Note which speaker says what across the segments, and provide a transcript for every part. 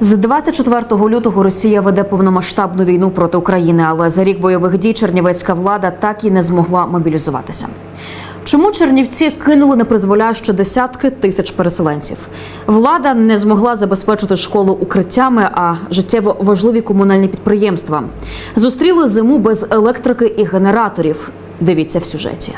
Speaker 1: З 24 лютого Росія веде повномасштабну війну проти України, але за рік бойових дій чернівецька влада так і не змогла мобілізуватися. Чому Чернівці кинули непризволяще десятки тисяч переселенців? Влада не змогла забезпечити школу укриттями, а життєво важливі комунальні підприємства зустріли зиму без електрики і генераторів. Дивіться в сюжеті.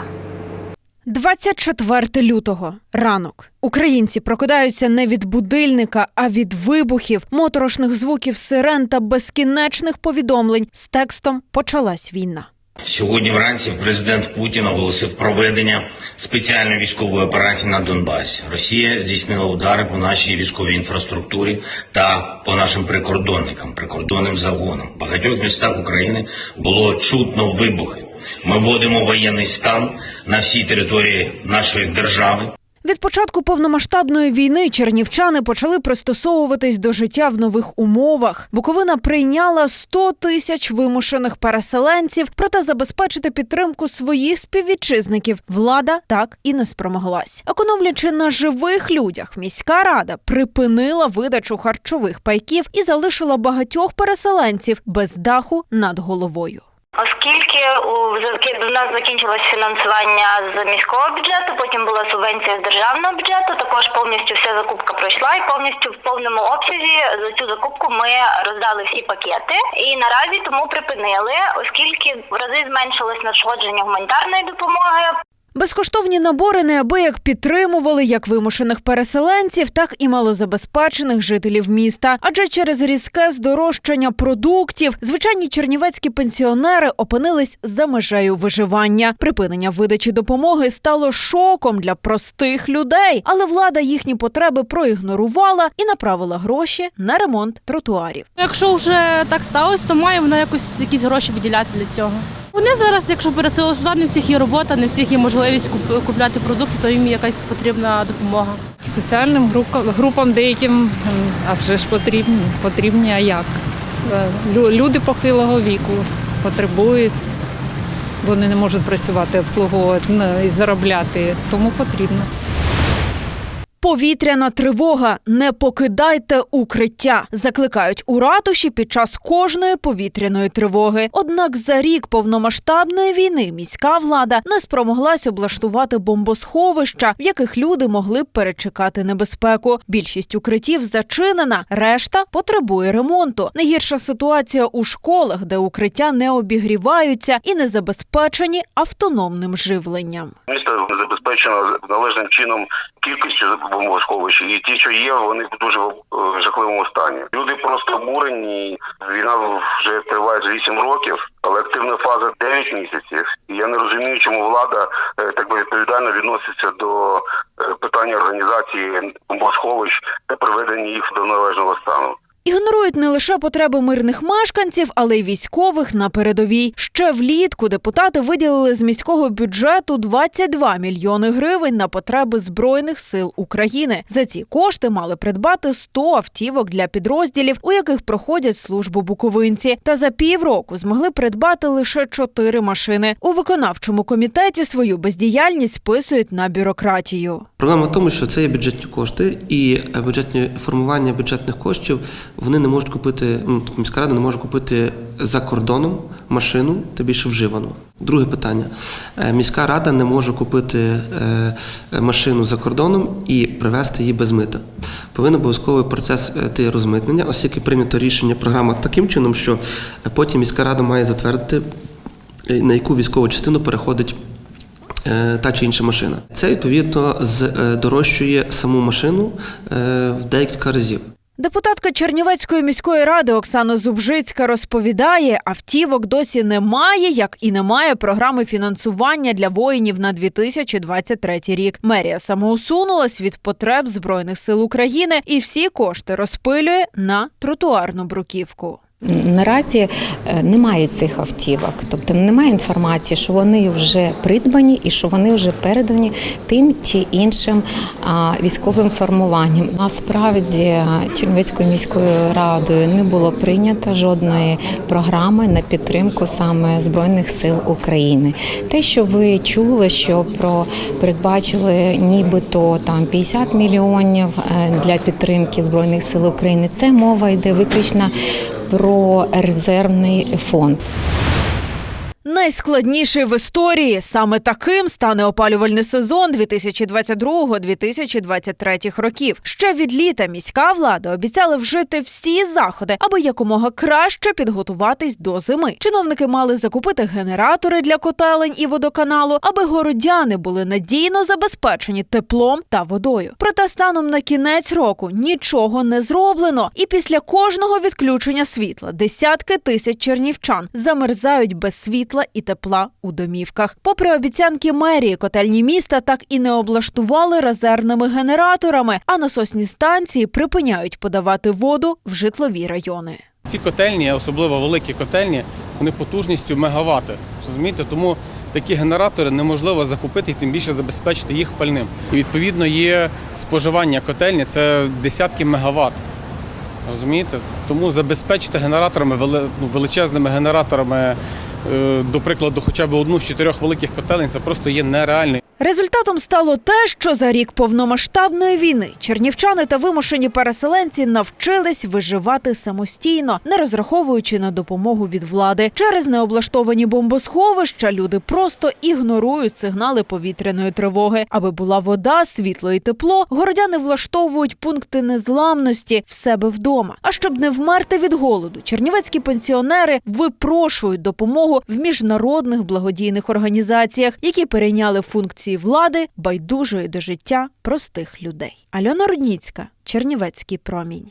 Speaker 2: 24 лютого ранок. Українці прокидаються не від будильника, а від вибухів, моторошних звуків сирен та безкінечних повідомлень з текстом Почалась війна.
Speaker 3: Сьогодні вранці президент Путін оголосив проведення спеціальної військової операції на Донбасі. Росія здійснила удари по нашій військовій інфраструктурі та по нашим прикордонникам, прикордонним загонам. В багатьох містах України було чутно вибухи. Ми вводимо воєнний стан на всій території нашої держави.
Speaker 2: Від початку повномасштабної війни чернівчани почали пристосовуватись до життя в нових умовах. Буковина прийняла 100 тисяч вимушених переселенців, проте забезпечити підтримку своїх співвітчизників влада так і не спромоглась. Економлячи на живих людях, міська рада припинила видачу харчових пайків і залишила багатьох переселенців без даху над головою.
Speaker 4: Оскільки у заки- нас закінчилось фінансування з міського бюджету, потім була субвенція з державного бюджету. Також повністю вся закупка пройшла, і повністю в повному обсязі за цю закупку ми роздали всі пакети. І наразі тому припинили, оскільки в рази зменшилось надходження гуманітарної допомоги.
Speaker 2: Безкоштовні набори неабияк підтримували як вимушених переселенців, так і малозабезпечених жителів міста. Адже через різке здорожчання продуктів звичайні чернівецькі пенсіонери опинились за межею виживання. Припинення видачі допомоги стало шоком для простих людей, але влада їхні потреби проігнорувала і направила гроші на ремонт тротуарів.
Speaker 5: Якщо вже так сталося, то має вона якось якісь гроші виділяти для цього. Вони зараз, якщо пересили сюди, не всіх є робота, не всіх є можливість куп- купляти продукти, то їм якась потрібна допомога.
Speaker 6: Соціальним групам, деяким м, а вже ж потрібні, потрібні, а як? Е, лю- Люди похилого віку потребують, вони не можуть працювати, обслуговувати і заробляти, тому потрібно.
Speaker 2: Повітряна тривога. Не покидайте укриття. Закликають у ратуші під час кожної повітряної тривоги. Однак за рік повномасштабної війни міська влада не спромоглась облаштувати бомбосховища, в яких люди могли б перечекати небезпеку. Більшість укриттів зачинена, решта потребує ремонту. Найгірша ситуація у школах, де укриття не обігріваються і не забезпечені автономним живленням.
Speaker 7: Місто забезпечено належним чином кількістю бомбосховищ, і ті, що є, вони в дуже е, жахливому стані. Люди просто обурені. Війна вже триває вже 8 років, але активна фаза 9 місяців. І я не розумію, чому влада е, так би відповідально відноситься до е, питання організації бомбосховищ та приведення їх до належного стану.
Speaker 2: Ігнорують не лише потреби мирних мешканців, але й військових на передовій. Ще влітку депутати виділили з міського бюджету 22 мільйони гривень на потреби збройних сил України. За ці кошти мали придбати 100 автівок для підрозділів, у яких проходять службу буковинці. Та за півроку змогли придбати лише 4 машини. У виконавчому комітеті свою бездіяльність списують на бюрократію.
Speaker 8: Проблема в тому, що це є бюджетні кошти, і е, бюджетні формування бюджетних коштів вони не можуть купити. Ну міська рада не може купити за кордоном машину та більше вживану. Друге питання: Е, міська рада не може купити е, е, машину за кордоном і привезти її без мита. Повинен обов'язковий процес е, йти розмитнення, оскільки прийнято рішення програма таким чином, що е, потім міська рада має затвердити е, на яку військову частину переходить е, та чи інша машина. Це відповідно здорожчує саму машину е, в декілька разів.
Speaker 2: Депутатка Чернівецької міської ради Оксана Зубжицька розповідає, автівок досі немає, як і немає програми фінансування для воїнів на 2023 рік. Мерія самоусунулась від потреб збройних сил України і всі кошти розпилює на тротуарну бруківку.
Speaker 9: Наразі е, немає цих автівок, тобто немає інформації, що вони вже придбані і що вони вже передані тим чи іншим військовим формуванням. Насправді е, Чернівецькою міською радою не було прийнято жодної програми на підтримку саме збройних сил України. Те, що ви чули, що про передбачили нібито там 50 мільйонів е, для підтримки збройних сил України, це мова йде виключно про резервний фонд.
Speaker 2: Найскладніший в історії саме таким стане опалювальний сезон 2022-2023 років. Ще від літа міська влада обіцяла вжити всі заходи, аби якомога краще підготуватись до зими. Чиновники мали закупити генератори для котелень і водоканалу, аби городяни були надійно забезпечені теплом та водою. Проте станом на кінець року нічого не зроблено, і після кожного відключення світла десятки тисяч чернівчан замерзають без світла і тепла у домівках. Попри обіцянки мерії, котельні міста так і не облаштували резервними генераторами, а насосні станції припиняють подавати воду в житлові райони.
Speaker 10: Ці котельні, особливо великі котельні, вони потужністю мегавати. Розумієте? Тому такі генератори неможливо закупити і тим більше забезпечити їх пальним. І відповідно є споживання котельні це десятки мегаватт. Розумієте? Тому забезпечити генераторами, ну, величезними генераторами, е, до прикладу, хоча б одну з чотирьох великих котелень, це просто є нереально.
Speaker 2: Результатом стало те, що за рік повномасштабної війни чернівчани та вимушені переселенці навчились виживати самостійно, не розраховуючи на допомогу від влади. Через необлаштовані бомбосховища люди просто ігнорують сигнали повітряної тривоги. Аби була вода, світло і тепло, городяни влаштовують пункти незламності в себе вдома. А щоб не вмерти від голоду, чернівецькі пенсіонери випрошують допомогу в міжнародних благодійних організаціях, які перейняли функції влади байдужої до життя простих людей. Альона Рудніцька, Чернівецький промінь.